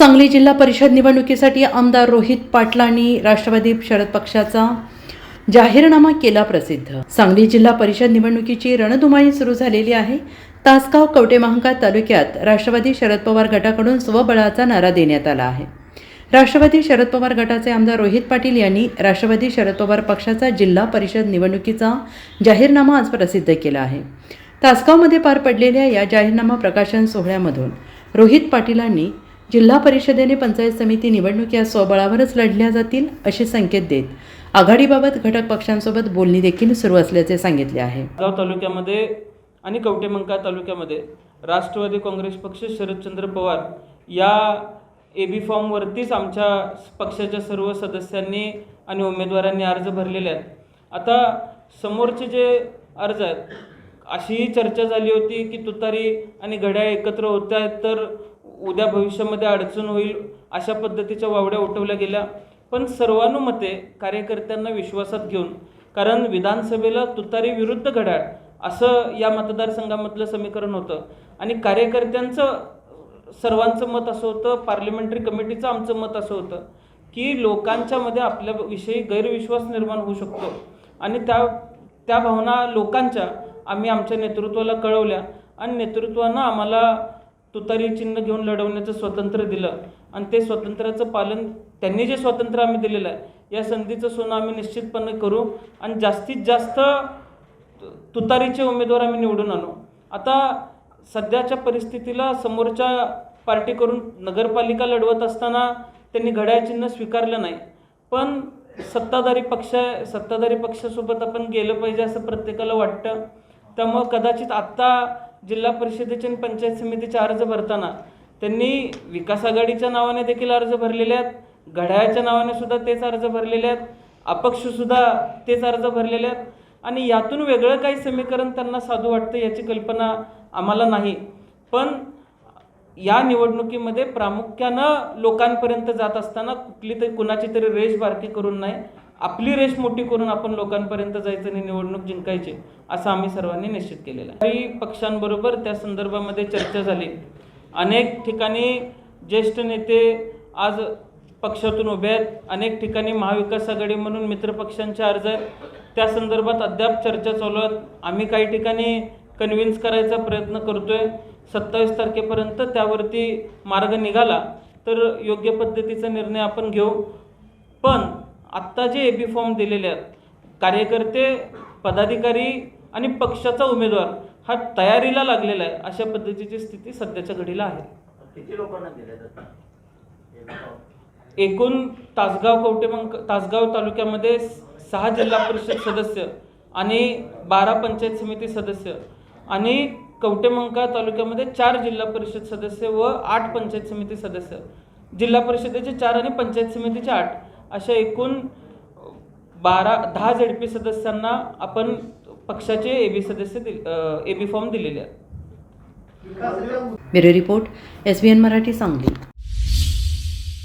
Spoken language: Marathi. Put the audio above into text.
सांगली जिल्हा परिषद निवडणुकीसाठी आमदार रोहित पाटलांनी राष्ट्रवादी शरद पक्षाचा जाहीरनामा केला प्रसिद्ध. सांगली जिल्हा परिषद निवडणुकीची रणधुमाळी सुरू झालेली आहे. तासगाव कवटेमहांका तालुक्यात राष्ट्रवादी शरद पवार गटाकडून स्वबळाचा नारा देण्यात आला आहे. राष्ट्रवादी शरद पवार गटाचे आमदार रोहित पाटील यांनी राष्ट्रवादी शरद पवार पक्षाचा जिल्हा परिषद निवडणुकीचा जाहीरनामा आज प्रसिद्ध केला आहे. तासगावमध्ये पार पडलेल्या या जाहीरनामा प्रकाशन सोहळ्यामधून रोहित पाटीलांनी जिल्हा परिषदेने पंचायत समिती निवडणुकी स्वबळावरच लढल्या जातील असे संकेत देत आघाडीबाबत घटक पक्षांसोबत बोलणी देखील सुरू असल्याचे सांगितले आहे. गाव तालुक्यामध्ये आणि कवटेमंका तालुक्यामध्ये राष्ट्रवादी काँग्रेस पक्ष शरदचंद्र पवार या ए बी फॉर्मवरतीच आमच्या पक्षाच्या सर्व सदस्यांनी आणि उमेदवारांनी अर्ज भरलेले आहेत. आता समोरचे जे अर्ज आहेत अशीही चर्चा झाली होती की तुतारी आणि घड्याळ एकत्र होत आहेत तर उद्या भविष्यामध्ये अडचण होईल अशा पद्धतीच्या वावड्या उठवल्या गेल्या. पण सर्वानुमते कार्यकर्त्यांना विश्वासात घेऊन कारण विधानसभेला तुतारी विरुद्ध घड्याळ असं या मतदारसंघामधलं समीकरण होतं. आणि कार्यकर्त्यांचं सर्वांचं मत असं होतं पार्लिमेंटरी कमिटीचं आमचं मत असं होतं की लोकांच्यामध्ये आपल्याविषयी गैरविश्वास निर्माण होऊ शकतो. आणि त्या त्या भावना लोकांच्या आम्ही आमच्या नेतृत्वाला कळवल्या. आणि नेतृत्वानं आम्हाला तुतारी चिन्ह घेऊन लढवण्याचं स्वातंत्र्य दिलं. आणि ते स्वातंत्र्याचं पालन त्यांनी जे स्वातंत्र्य आम्ही दिलेलं आहे या संधीचं सोनं आम्ही निश्चितपणे करू आणि जास्तीत जास्त तुतारीचे उमेदवार आम्ही निवडून आणू. आता सध्याच्या परिस्थितीला समोरच्या पार्टीकडून नगरपालिका लढवत असताना त्यांनी घड्याळ चिन्ह स्वीकारलं नाही. पण सत्ताधारी पक्ष सत्ताधारी पक्षासोबत आपण गेलं पाहिजे असं प्रत्येकाला वाटतं. त्यामुळं कदाचित आत्ता जिल्हा परिषदेचे आणि पंचायत समितीचे अर्ज भरताना त्यांनी विकास आघाडीच्या नावाने देखील अर्ज भरलेले आहेत. घड्याळाच्या नावाने सुद्धा तेच अर्ज भरलेले आहेत. अपक्षसुद्धा तेच अर्ज भरलेले आहेत. आणि यातून वेगळं काही समीकरण त्यांना साधू वाटतं याची कल्पना आम्हाला नाही. पण या निवडणुकीमध्ये प्रामुख्यानं लोकांपर्यंत जात असताना कुठली तरी कुणाची तरी रेष बारकी करून नाही. आपली रेष मोठी करून आपण लोकांपर्यंत जायचं आणि निवडणूक जिंकायची असं आम्ही सर्वांनी निश्चित केलेलं आहे. काही पक्षांबरोबर त्या संदर्भामध्ये चर्चा झाली. अनेक ठिकाणी ज्येष्ठ नेते आज पक्षातून उभे आहेत. अनेक ठिकाणी महाविकास आघाडी म्हणून मित्रपक्षांचे अर्ज आहेत. त्या संदर्भात अद्याप चर्चा चालू आहेत. आम्ही काही ठिकाणी कन्व्हिन्स करायचा प्रयत्न करतो आहे सत्तावीस तारखेपर्यंत त्यावरती मार्ग निघाला तर योग्य पद्धतीचा निर्णय आपण घेऊ. पण आत्ता जे ए बी फॉर्म दिलेले आहेत कार्यकर्ते पदाधिकारी आणि पक्षाचा उमेदवार हा तयारीला लागलेला आहे अशा पद्धतीची स्थिती सध्याच्या घडीला आहे. किती लोकांना दिले एकूण तासगाव कवटेमंक तासगाव तालुक्यामध्ये सहा जिल्हा परिषद सदस्य आणि बारा पंचायत समिती सदस्य आणि कवटेमंका तालुक्यामध्ये चार जिल्हा परिषद सदस्य व आठ पंचायत समिती सदस्य. जिल्हा परिषदेचे चार आणि पंचायत समितीचे आठ. अशा एकूण बारा दहा झेड पी सदस्यांना आपण पक्षाचे ए बी सदस्य दिल ए बी फॉर्म दिलेले आहेत. Bureau report S B N Marathi Sangli.